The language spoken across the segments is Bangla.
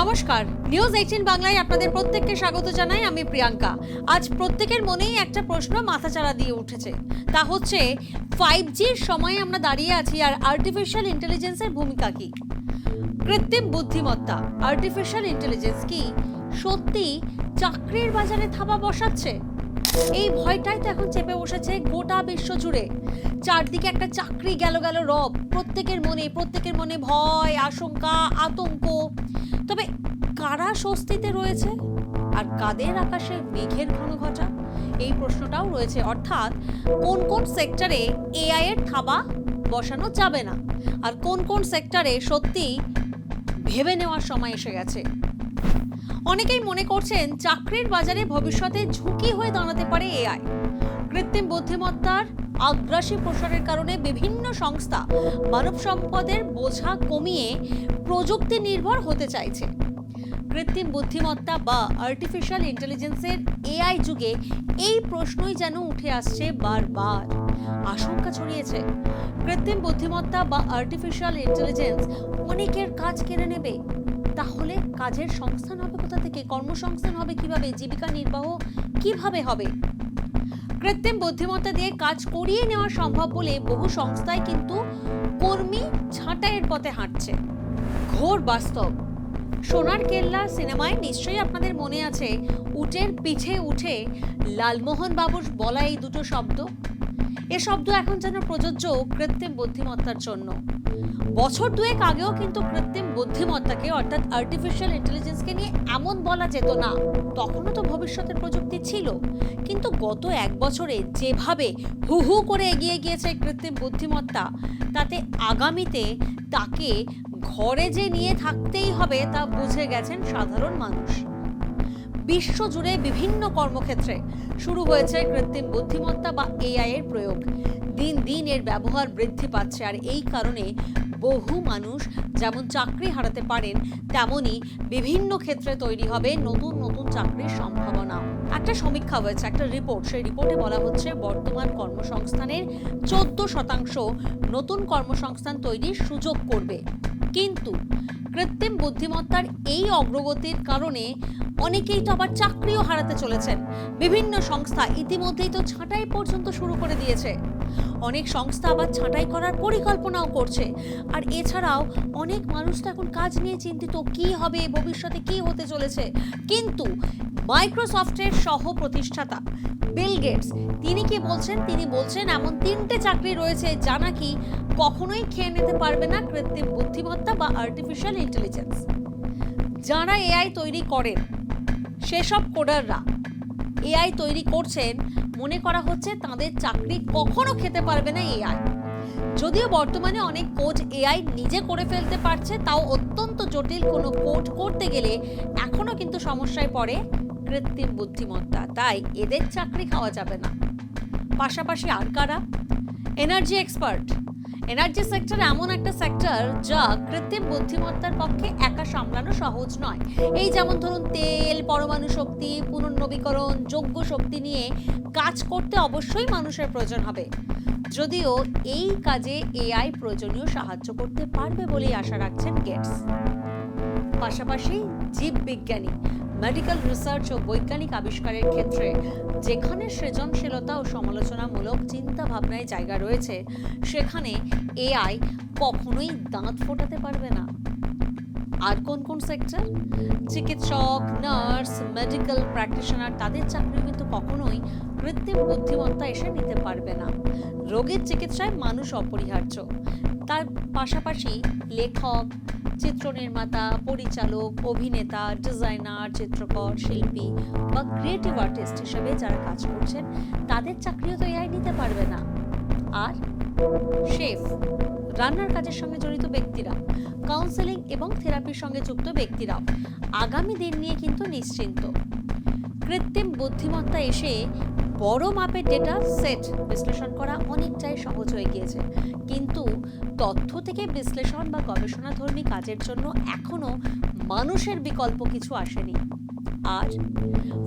নমস্কার। নিউজ এইটিন বাংলায় আপনাদের প্রত্যেককে স্বাগত জানাই আমি প্রিয়াঙ্কা। আজ প্রত্যেকের মনেই একটা প্রশ্ন মাথাচাড়া দিয়ে উঠেছে। তা হচ্ছে ফাইভ জির সময়ে আমরা দাঁড়িয়ে আছি আর আর্টিফিশিয়াল ইন্টেলিজেন্সের ভূমিকা কি? কৃত্রিম বুদ্ধিমত্তা আর্টিফিশিয়াল ইন্টেলিজেন্স কি সত্যি চাকরির বাজারে থাবা বসাচ্ছে? এই ভয়টাই তো এখন চেপে বসেছে গোটা বিশ্ব জুড়ে। চারদিকে একটা চাকরি গেল গেল রব, প্রত্যেকের মনে প্রত্যেকের মনে ভয়, আশঙ্কা, আতঙ্ক। তবে কারা স্বস্তিতে রয়েছে? আর কাদের আকাশে মেঘের ঘন ঘটা এই প্রশ্নটাও রয়েছে। অর্থাৎ কোন কোন সেক্টরে এআই এর থাবা বসানো যাবে না? আর কোন কোন সেক্টরে সত্যি ভেবে নেওয়ার সময় এসে গেছে? অনেকেই মনে করছেন চাকরির বাজারে ভবিষ্যতে ঝুঁকি হয়ে দাঁড়াতে পারে এআই। কৃত্রিম বুদ্ধিমত্তার আগ্রাসী প্রসারের কারণে বিভিন্ন সংস্থা মানব সম্পদের বোঝা কমিয়ে প্রযুক্তি নির্ভর হতে চাইছে। কৃত্রিম বুদ্ধিমত্তা বা আর্টিফিশিয়াল ইন্টেলিজেন্সের এআই যুগে এই প্রশ্নই যেন উঠে আসছে বারবার। আশঙ্কা ছড়িয়েছে। কৃত্রিম বুদ্ধিমত্তা বা আর্টিফিশিয়াল ইন্টেলিজেন্স অনেকের কাজ কেড়ে নেবে। তাহলে কাজের সংস্থান হবে কোথা থেকে? কর্মসংস্থান হবে কীভাবে? জীবিকা নির্বাহ কীভাবে হবে? কৃত্রিম বুদ্ধিমত্তা দিয়ে কাজ করিয়ে নেওয়া সম্ভব বলে বহু সংস্থায় কিন্তু কর্মী ছাঁটাইয়ের পথে হাঁটছে। ঘোর বাস্তব। সোনার কেল্লা সিনেমায় নিশ্চয়ই আপনাদের মনে আছে, উটের পিঠে উঠে লালমোহন বাবুর বলা এই দুটো শব্দ। এ শব্দ এখন যেন প্রযোজ্য কৃত্রিম বুদ্ধিমত্তার জন্য। বছর দুয়েক আগেও কিন্তু কৃত্রিম বুদ্ধিমত্তাকে, অর্থাৎ আর্টিফিশিয়াল ইন্টেলিজেন্সকে নিয়ে এমন বলা যেত না। তখনও তো ভবিষ্যতের প্রযুক্তি ছিল। কিন্তু গত এক বছরে যেভাবে হু হু করে এগিয়ে গিয়েছে কৃত্রিম বুদ্ধিমত্তা, তাতে আগামীতে তাকে ঘরে যে নিয়ে থাকতেই হবে তা বুঝে গেছেন সাধারণ মানুষ। বিশ্বজুড়ে বিভিন্ন কর্মক্ষেত্রে। শুরু হয়েছে কৃত্রিম বুদ্ধিমত্তা বা এআই এর প্রয়োগ। দিন দিন এর ব্যবহার বৃদ্ধি পাচ্ছে আর এই কারণে বহু মানুষ যেমন চাকরি হারাতে পারেন, তেমনি বিভিন্ন ক্ষেত্রে তৈরি হবে নতুন নতুন চাকরির সম্ভাবনা। একটা সমীক্ষা হয়েছে, একটা রিপোর্ট সেই রিপোর্টে বলা হচ্ছে বর্তমান কর্মসংস্থানের চোদ্দ শতাংশ নতুন কর্মসংস্থান তৈরির সুযোগ করবে। কিন্তু কৃত্রিম বুদ্ধিমত্তার এই অগ্রগতির কারণে অনেকেই তো আবার চাকরিও হারাতে চলেছেন। বিভিন্ন সংস্থা ইতিমধ্যেই তো ছাঁটাই পর্যন্ত শুরু করে দিয়েছে। অনেক সংস্থা আবার ছাঁটাই করার পরিকল্পনাও করছে। আর এছাড়াও অনেক মানুষ তো এখন কাজ নিয়ে চিন্তিত, কি হবে, ভবিষ্যতে কি হতে চলেছে? কিন্তু মাইক্রোসফটের সহ প্রতিষ্ঠাতা বিল গেটস, তিনি কি বলছেন? তিনি বলছেন, এমন তিনটে চাকরি রয়েছে যা নাকি কখনোই খেয়ে নিতে পারবে না কৃত্রিম বুদ্ধিমত্তা বা আর্টিফিশিয়াল ইন্টেলিজেন্স যারা এআই তৈরি করেন, সেসব কোডাররা, এআই তৈরি করছেন মনে করা হচ্ছে তাদের চাকরি কখনো খেতে পারবে না এআই। যদিও বর্তমানে অনেক কোচ এআই নিজে করে ফেলতে পারছে, তাও অত্যন্ত জটিল কোনো কোড করতে গেলে এখনও কিন্তু সমস্যায় পড়ে কৃত্রিম বুদ্ধিমত্তা। তাই এদের চাকরি খাওয়া যাবে না। পাশাপাশি আর কারা? এনার্জি এক্সপার্ট এনার্জি সেক্টর এমন একটা সেক্টর যা কৃত্রিম বুদ্ধিমত্তার পক্ষে একা সামলানো সহজ নয়। এই যেমন ধরুন তেল, পরমাণু শক্তি, পুনর্নবীকরণ, যোগ্য শক্তি নিয়ে কাজ করতে অবশ্যই মানুষের প্রয়োজন হবে। যদিও এই কাজে এআই প্রয়োজনীয় সাহায্য করতে পারবে বলেই আশা রাখছেন গেটস পাশাপাশি জীববিজ্ঞানী মেডিকেল রিসার্চ ও বৈজ্ঞানিক আবিষ্কারের ক্ষেত্রে, যেখানে সৃজনশীলতা ও সমালোচনামূলক চিন্তা ভাবনায় জায়গা রয়েছে, সেখানে এআই কখনোই দাঁত ফোটাতে পারবে না। আর কোন কোন সেক্টর? চিকিৎসক, নার্স, মেডিকেল প্র্যাকটিশনার, তাদের চাকরি কিন্তু কখনোই কৃত্রিম বুদ্ধিমত্তা এসে নিতে পারবে না। রোগীর চিকিৎসায় মানুষ অপরিহার্য। তার পাশাপাশি লেখক চিত্র নির্মাতা, পরিচালক, অভিনেতা, ডিজাইনার, চিত্রকর, শিল্পী বা ক্রিয়েটিভ আর্টিস্ট হিসেবে যারা কাজ করছেন, তাদের চাকরিও তো এআই নিতে পারবে না। আর শেফ, রান্নার কাজের সঙ্গে জড়িত ব্যক্তিরা কাউন্সেলিং এবং থেরাপির সঙ্গে যুক্ত ব্যক্তিরাও আগামী দিন নিয়ে কিন্তু নিশ্চিন্ত। কৃত্রিম বুদ্ধিমত্তা এসে বড় মাপের ডেটা সেট বিশ্লেষণ করা অনেকটাই সহজ হয়ে গিয়েছে। কিন্তু তথ্য থেকে বিশ্লেষণ বা গবেষণাধর্মী কাজের জন্য এখনও মানুষের বিকল্প কিছু আসেনি। আর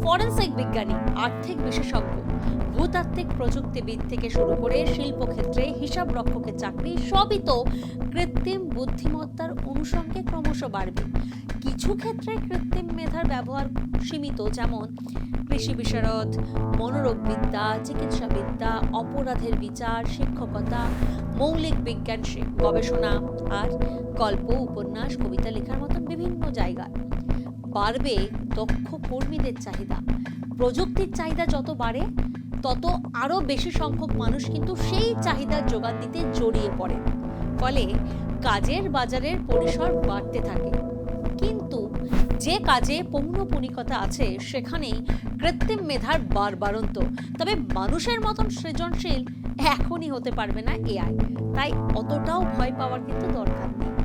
ফরেন্সিক বিজ্ঞানী, আর্থিক বিশেষজ্ঞ, ভূতাত্ত্বিক প্রযুক্তিবিদ থেকে শুরু করে শিল্পক্ষেত্রে হিসাব রক্ষকের চাকরি, সবই তো কৃত্রিম বুদ্ধিমত্তার অনুষঙ্গে ক্রমশ বাড়বে। কিছু ক্ষেত্রে কৃত্রিম মেধার ব্যবহার সীমিত, যেমন কৃষি বিশারদ, মনোরোগবিদ্যা, চিকিৎসাবিদ্যা, অপরাধের বিচার, শিক্ষকতা মৌলিক বিজ্ঞান গবেষণা আর গল্প, উপন্যাস, কবিতা লেখার মতন বিভিন্ন জায়গায়। বাড়বে দক্ষ কর্মীদের চাহিদা। প্রযুক্তির চাহিদা যত বাড়ে, তত আরও বেশি সংখ্যক মানুষ কিন্তু সেই চাহিদার যোগান দিতে জড়িয়ে পড়ে। ফলে কাজের বাজারের পরিসর বাড়তে থাকে। কিন্তু যে কাজে পৌনপুনিকতা আছে, সেখানেই কৃত্রিম মেধার বারবারন্ত তবে মানুষের মতন সৃজনশীল এখনই হতে পারবে না এআই তাই অতটাও ভয় পাওয়ার কিন্তু দরকার নেই।